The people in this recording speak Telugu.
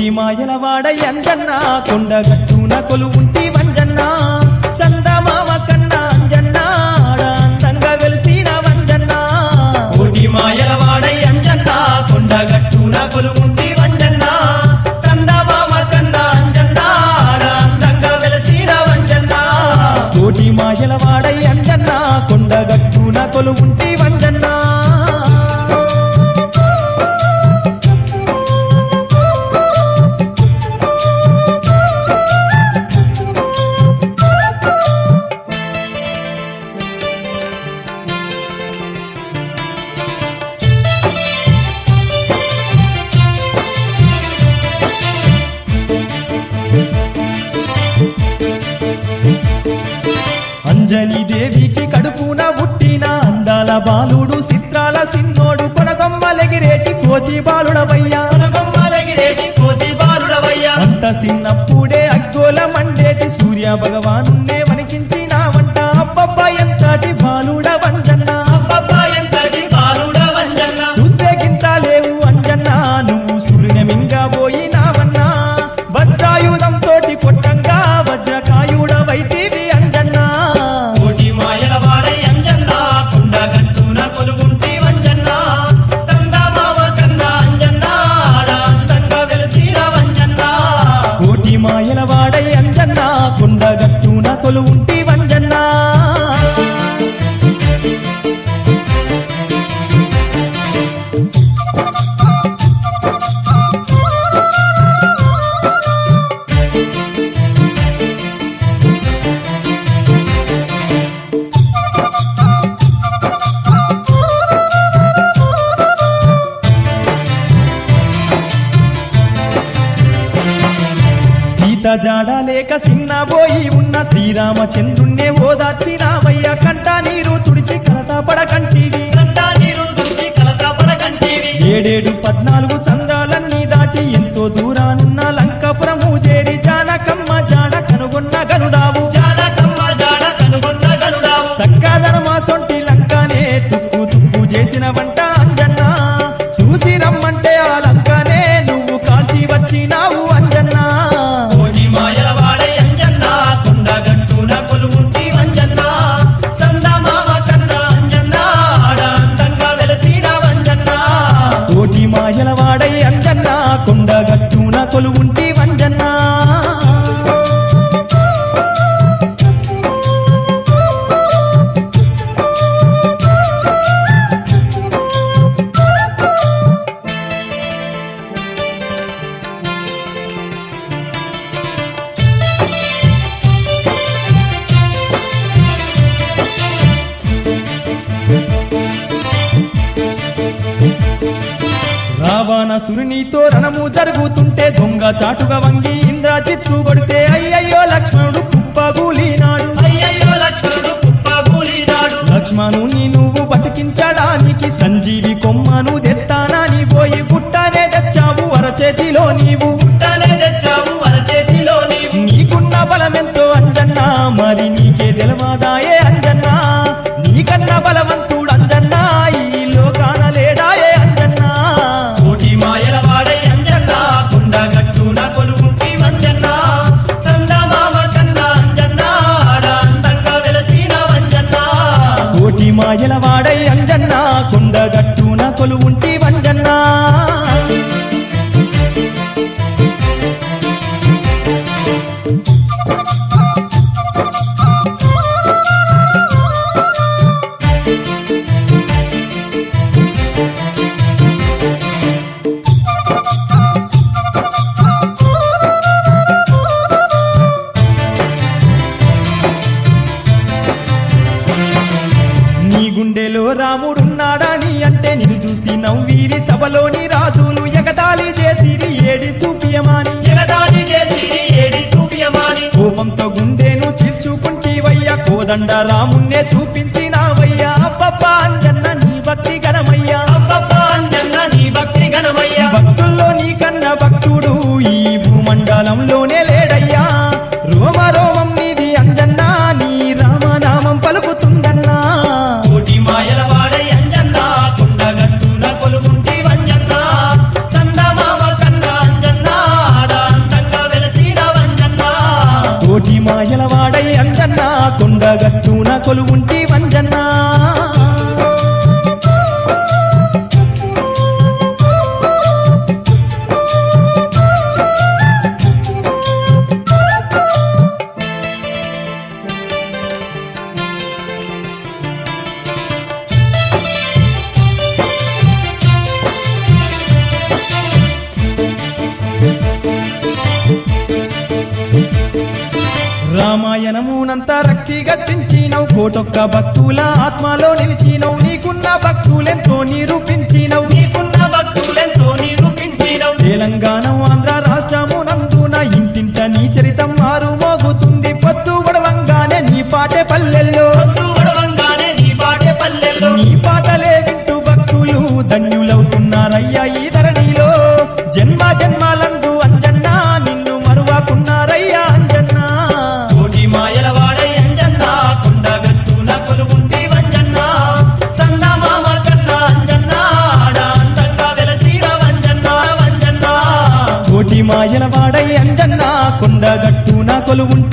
కోటి మాయల వాడ అంజన్న కొండగట్టున కొలువుంటి వంజన్న సందమామ అంజని దేవికి కడుపున పుట్టిన అందాల బాలుడు చిత్రాల సిన్నోడు కొనగొమ్మలెగిరేటి కోతి బాలుడవయ్యా. కొనగొమ్మలగిరేటి కోతి బాలుడవయ్యా. అంత చిన్నప్పుడే అగ్గోల మండేటి సూర్య భగవానున్నే వణికించినావంట అబ్బబ్బా ఎంతటి బాలుడ వంజన్న అబ్బబ్బా ఎంతటి బాలుడ వంజన్న సుద్దెగింత లేవు అంజన్న. నువ్వు వజ్రాయుధం తోటి కొట్టంగా సీత జాడ లేక సిన్నబోయి ఉన్న శ్రీరామచంద్రుణ్ణే ఓదార్చినావయ్య కంట నీరు తుడిచి కలత పడకంటివి. కంటా నీరు తుడిచి కలత పడకంటివి. ఏడేడు సురునితో రణము జరుగుతుంటే దొంగ చాటుగా వంగి ఇంద్రజిత్తు కొడితే గుండెలో రాముడున్నాడని అంటే నిన్ను చూసి నవ్వీరి. సభలోని రాజులు ఎగతాళి చేసిరి. ఏడి సూపియమాని. జగదాది చేసి ఏడి సూపియమాని. కోపంతో గుండెను చీల్చుకుంటీవయ్యా. కోదండ రామున్నే చూపించినావయ్యా రాయలవాడై అంజన్న కొండగట్టున కొలువుంటి వంజన్నా. పట్టునంత రక్తి గట్టించినవు కోటొక్క భక్తుల ఆత్మలో నిలిచినవు. నీకున్న భక్తులెంతో నిరూపి కొలువుంటే